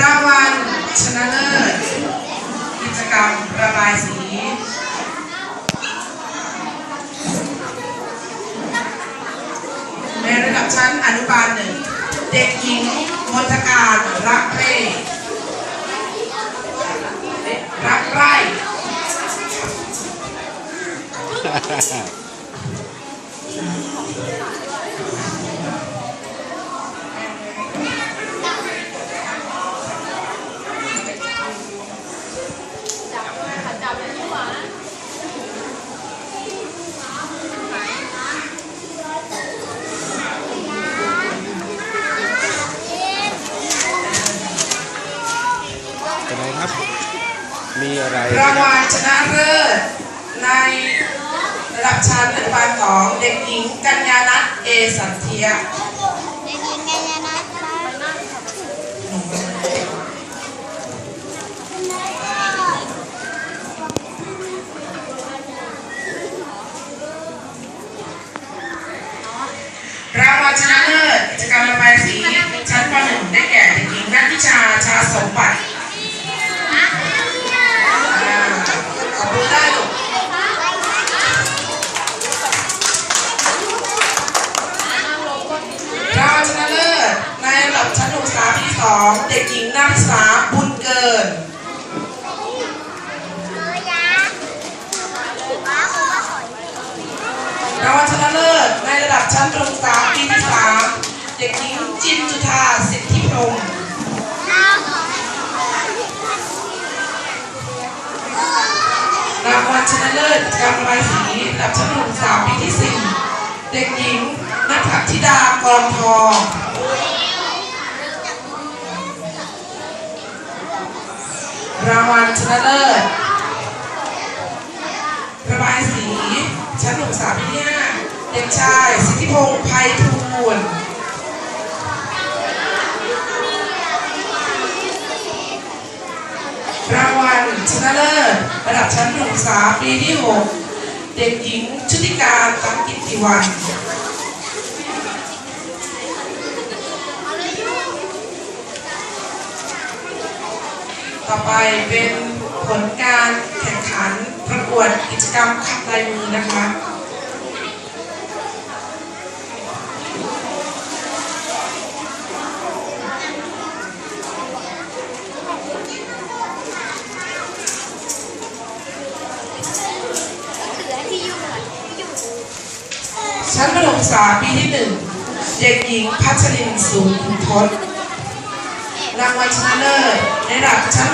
รางวัลชนะเลิศ กิจกรรมระบายสีในระดับชั้นอนุบาลหนึ่ง เด็กหญิงมนทการรักเร่รักไร่ เป็นไงครับ มีอะไร รางวัลชนะเลิศในระดับชั้นอนุบาลสองเด็กหญิงกัญญานัทเอสันเทียเด็กหญิงกัญญานัทครับรางวัลชนะเลิศกิจกรรมระบายสีชั้นป .1 ได้แก่เด็กหญิงนัทธิชาชาสมบัติ ศึกษาปีสองเด็กหญิงนักศึกษาบุญเกินน้าคุณว่าสวยรางวัลชนะเลิศในระดับชั้นประถมศึกษาปีที่สามเด็กหญิงจินจุธาสิทธิพรหมเอารางวัลชนะเลิศกิจกรระบายสีระดับชั้นประถมศึกษาปีที่สี่เด็กหญิงนัทธิดากรทอง รางวัลชนะเลิศระบายสี ชั้นประถมศึกษาปีที่ห้าเด็กชายสิทธิพงษ์ไพฑูรย์รางวัลชนะเลิศระดับชั้นประถมศึกษาปีที่6เด็กหญิงชุติการตังกิตติวัน ต่อไปเป็นผลการแข่งขันประกวดกิจกรรมขับลายมือนะคะชั้นประถมศึกษาปีที่หนึ่งเด็กหญิงพัชรินสูงขุนทศรางวัลชนะเลิศในระดับชั้น